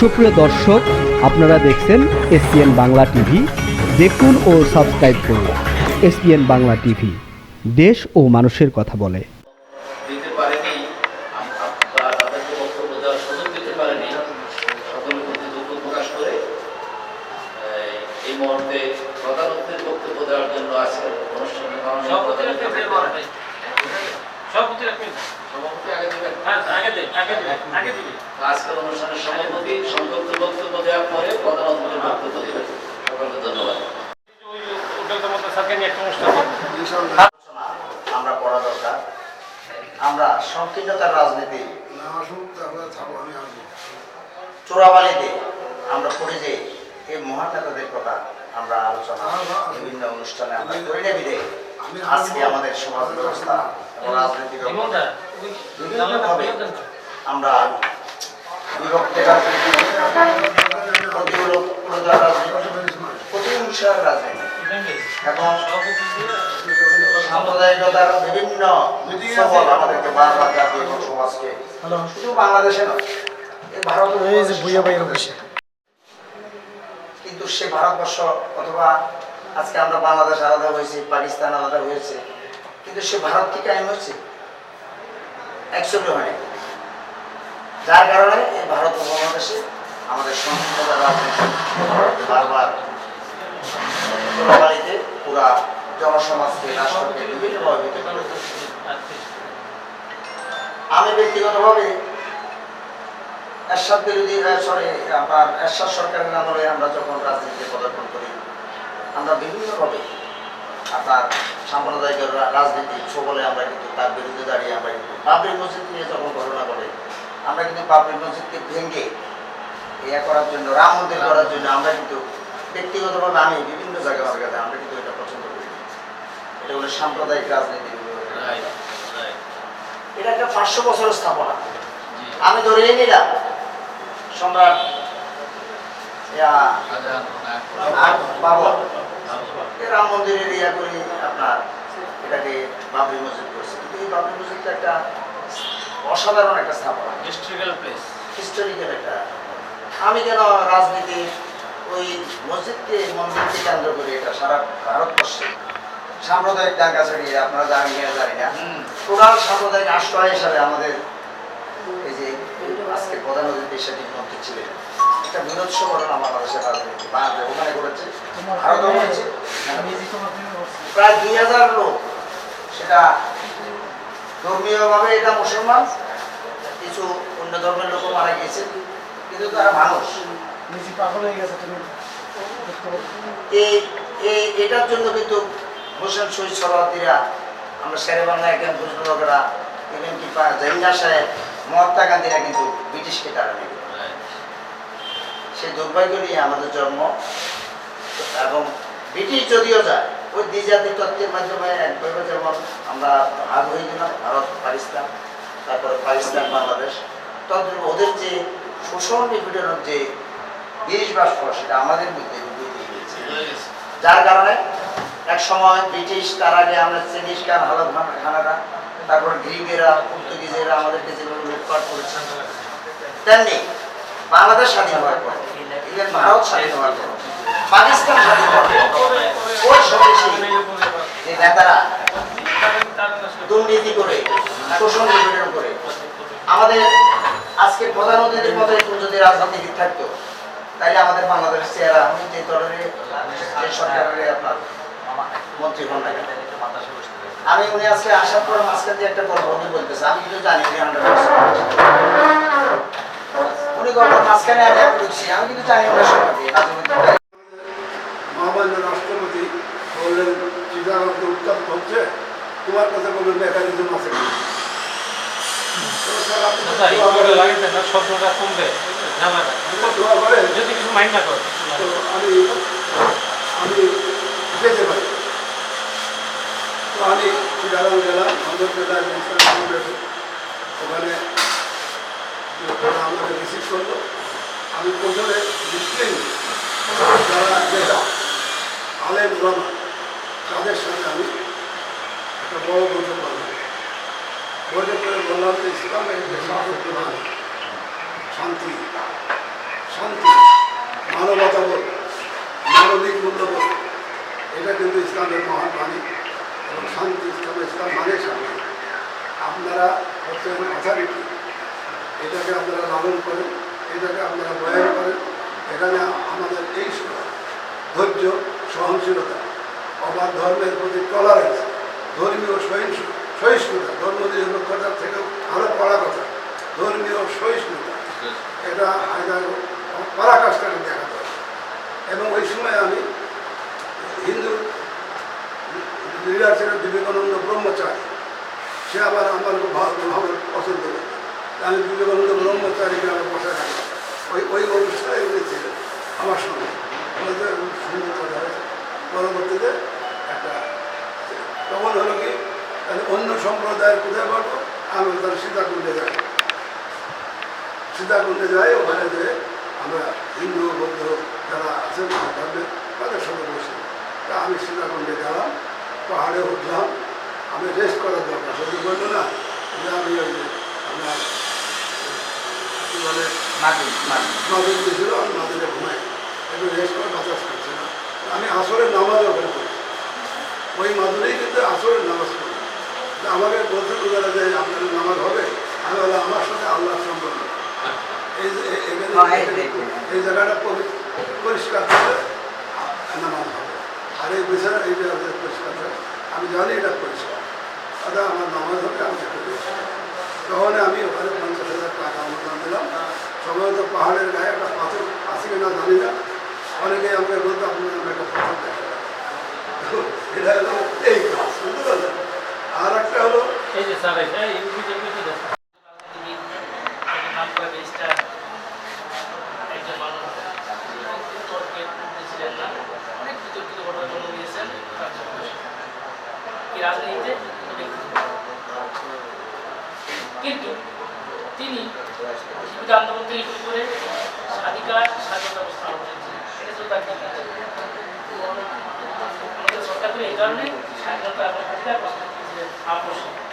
সুপ্রিয় দর্শক, আপনারা দেখছেন এসপিএন বাংলা টিভি। দেখুন ও সাবস্ক্রাইব করুন এসপিএন বাংলা টিভি। দেশ ও মানুষের কথা বলে। মুহূর্তে বক্তব্য দেওয়ার জন্য সভাপতি রাখবেন। সভাপতি আগে দিবেন হ্যাঁ, আগে দে, আগে দে, আগে দিবি। আজকের অনুষ্ঠানের সভাপতি সংক্ষিপ্ত বক্তব্য দেওয়ার পরে প্রধান অতিথির বক্তব্য দিবেন সকলকে ধন্যবাদ ওই উদ্যোক্তার মধ্যে স্যারকে নিয়ে একটা অনুষ্ঠান করব। আলোচনা আমরা করা দরকার আমরা সংকীর্ণতার রাজনীতি চোরাবালিতে আমরা করে যে এই মহান নেতাদের কথা আমরা আলোচনা বিভিন্ন অনুষ্ঠানে আমরা করি না বিদে আজকে আমাদের সমাজ ব্যবস্থা এবং রাজনীতি জীবনটা, ওই বিভিন্নভাবে আমরা বিভক্তের রাজনীতি প্রতিমূলক প্রজার রাজনীতি প্রতিহিংসার রাজনীতি। এবং সাম্প্রদায়িকতার বিভিন্ন আমাদেরকে বারবার জাতীয় সমাজকে শুধু বাংলাদেশে নয় ভারত কিন্তু সে ভারতবর্ষ অথবা আজকে আমরা বাংলাদেশ আলাদা হয়েছি পাকিস্তান আলাদা হয়েছে কিন্তু সে ভারত থেকে আইন হয়েছে অ্যাকচুয়ালি হয় যার কারণে এই ভারত উপমহাদেশে আমাদের সংস্কৃত রাজনীতি বারবার পুরা জনসমাজকে, রাষ্ট্রকে বিভিন্নভাবে। আমি ব্যক্তিগতভাবে এরশাদ বিরোধী সরি আপনার এরশাদ সরকারের আমলে আমরা যখন রাজনীতিতে পদার্পণ করি, আমরা বিভিন্নভাবে আপনার সাম্প্রদায়িক রাজনীতি বলে আমরা কিন্তু তার বিরুদ্ধে দাঁড়িয়ে আমরা কিন্তু বাবরি মসজিদ নিয়ে যখন ঘটনা ঘটে আমরা কিন্তু বাবরি মসজিদকে ভেঙে ইয়ে করার জন্য রাম মন্দির করার জন্য আমরা কিন্তু ব্যক্তিগতভাবে আমি বিভিন্ন জায়গায় আমার কাছে আমরা কিন্তু এটা পছন্দ করি। এটা হলো সাম্প্রদায়িক রাজনীতি। এটা একটা পাঁচশো বছরের স্থাপনা। আমি ধরেই নিলাম। সম্রাট বাবর। রাম মন্দিরের ইয়া করে আপনার এটাকে বাবরি মসজিদ করছে কিন্তু এই বাবরি মসজিদটা একটা অসাধারণ একটা স্থাপনা। হিস্ট্রিক্যাল প্লেস হিস্টোরিক্যাল একটা। আমি কেন রাজনীতি ওই মসজিদকে মন্দিরকে কেন্দ্র করে এটা সারা ভারতবর্ষে সাম্প্রদায়িক ডাঙ্গা ছড়িয়ে আপনারা জানেন কিনা জানি না। টোটাল সাম্প্রদায়িক আশ্রয় হিসাবে আমাদের এই যে আজকে প্রধান অতিথি সেটি মন্ত্রী ছিলেন। একটা বিনোদ সবরণ আমার রাজনীতি বাংলাদেশ ওখানে করেছে ভারতও করেছে। প্রায় দুই হাজার লোক সেটা ধর্মীয়ভাবে এটা মুসলমান কিছু অন্য ধর্মের লোকও মারা গিয়েছে কিন্তু তারা মানুষ। এই এটার জন্য কিন্তু হোসেন শহীদ সরাদিরা আমরা শেরে বাংলা একজন বুজুর্গরা ইভেন কি জাইঙ্গা সাহেব মহাত্মা গান্ধীরা কিন্তু ব্রিটিশকে তারা নেবে সেই দুর্ভাগ্য নিয়ে আমাদের জন্ম। এবং ব্রিটিশ যদিও যায়, ওই দ্বিজাতি তত্ত্বের মাধ্যমে একভাবে যেমন আমরা ভাগ হয়ে গেলাম, ভারত, পাকিস্তান, তারপরে পাকিস্তান, বাংলাদেশ। তদ্রুপ ওদের যে শোষণ নিপীড়নের যে বিষ বাষ্প সেটা আমাদের মধ্যে যার কারণে এক সময় ব্রিটিশ, তার আগে আমরা চিনিস খান হালত খানারা তারপর গ্রিকেরা, পর্তুগিজেরা আমাদেরকে যেভাবে লুটপাট করেছে, তেমনি বাংলাদেশ স্বাধীন হওয়ার পর ইভেন ভারত স্বাধীন হওয়ার পর পাকিস্তান স্বাধীন হওয়ার পর ওই স্বদেশী যে নেতারা দুর্নীতি করে, শোষণ নিপীড়ন করে, আমাদের আজকে প্রধান অতিথির মতো একটু যদি রাজনীতিবিদ থাকতো। তাইলে আমাদের বাংলাদেশের চেহারা যে দলের সরকারের আপনার মন্ত্রী হন আমি উনি আজকে আসার পর মাঝখান দিয়ে একটা গল্প উনি বলতেছে, আমি কিন্তু জানি হান্ড্রেড উনি গল্প মাঝখানে আমি আমি বুঝছি আমি কিন্তু জানি ওনার সম্পর্কে রাজনীতি মহামান্য রাষ্ট্রপতি বললেন চিদানন্দ উত্তপ্ত হচ্ছে? তোমার কথা কোনো মেকানিজম আছে। যদি কিছু মাইন্ড না করে আমি আমি যেতে পারি। তো আমি চিদারাম গেলাম ন্যাশনাল ওখানে ওরা আমাকে রিসিভ করল, আমি প্রথমে মুসলিম যারা যেটা, আলেম ওলামা তাদের সঙ্গে আমি একটা বড় বৈঠক করলাম। বৈঠক করে বললাম যে ইসলামের যে শান্তি শান্তি শান্তি, মানবতাবোধ, মানবিক মূল্যবোধ, এটা কিন্তু ইসলামের মহান বাণী। এবং শান্তি ইসলাম ইসলাম মানে শান্তি আপনারা হচ্ছেন অথরিটি এটাকে আপনারা লালন করেন, এটাকে আপনারা বয়ান করেন, এখানে আমাদের এই ধৈর্য, সহনশীলতা, অবাধ ধর্মের প্রতি টলারেন্স ধর্মীয় সহিষ্ণু, সহিষ্ণুতা, ধর্ম নিরপেক্ষতার থেকেও আরও পড়া কথা, ধর্মীয় সহিষ্ণুতা, এটা আইদার পরাকাষ্ঠাকে দেখা যায় এবং ওই সময় আমি হিন্দু লিডার ছিলেন বিবেকানন্দ ব্রহ্মচারী, সে আবার আমার ভালো পছন্দ করে। আমি বিবেকানন্দ ব্রহ্মচারীকে আমার বসে রাখলাম ওই ওই অনুষ্ঠানে উনি ছিলেন আমার সঙ্গে। সুন্দর কথা হয়েছে পরবর্তীতে একটা তখন হলো কি, তাহলে অন্য সম্প্রদায়ের কোথায় পারব আমি তার সীতাকুণ্ডে যাই। সীতাকুণ্ডে যাই, ওখানে যে আমরা হিন্দু, বৌদ্ধ যারা আছেন ধর্মে তাদের সঙ্গে বসি। তা আমি সীতাকুণ্ডে গেলাম, পাহাড়ে উঠলাম। আমি রেস্ট করার দরকার। শুধু বলল না যে আমি আমরা কী বলে মাদুর মাদুর দিয়েছিল আমি মাদুরে ঘুমাই। একটু রেস্ট করে বাতাস করছে না। আমি আসরের নামাজ ওখানে পড়ি ওই মাদুরেই কিন্তু আসরের নামাজ তা আমাকে বলতে ওনারা যে আপনাদের নামাজ হবে? আমি বলে আমার সাথে আল্লাহর সম্পর্ক এই যে এ- এখানে হ্যাঁ, এই জায়গাটা পরিষ্কার করে নামাজ হবে। আর এই বিছানা এই জায়গাটা পরিষ্কার করে আমি জানি এটা পরিষ্কার। দাদা আমার নামাজ হবে আমি। তখন আমি ওখানে পঞ্চাশ হাজার টাকা অনুদান দিলাম। সম্ভবত পাহাড়ের গায়ে একটা পাথর আছে কিনা জানি না। অনেকেই আমাকে বলতো আপনার নামে একটা পাথর দেখা। এটা হলো এই কাজ, বুঝতে পারলেন? আর একটা হলো, এই যে স্যার এই এই বুঝে বুঝে দেন নাম করে ব্যারিস্টার একজন মানুষ তর্কে উঠতেছিলেন না অনেক বিতর্কিত ঘটনা জন্ম দিয়েছেন তার জন্য এই রাজনীতিতে কোনো ব্যক্তিত্ব। কিন্তু তিনি জীবিকা আন্দোলন থেকে শুরু করে স্বাধিকার, স্বাধীনতা আরম্ভ করেছিলেন এটা ছিল তার আমাদের সরকার তো এই কারণে স্বাধীনতা এবং অধিকার প্রশ্ন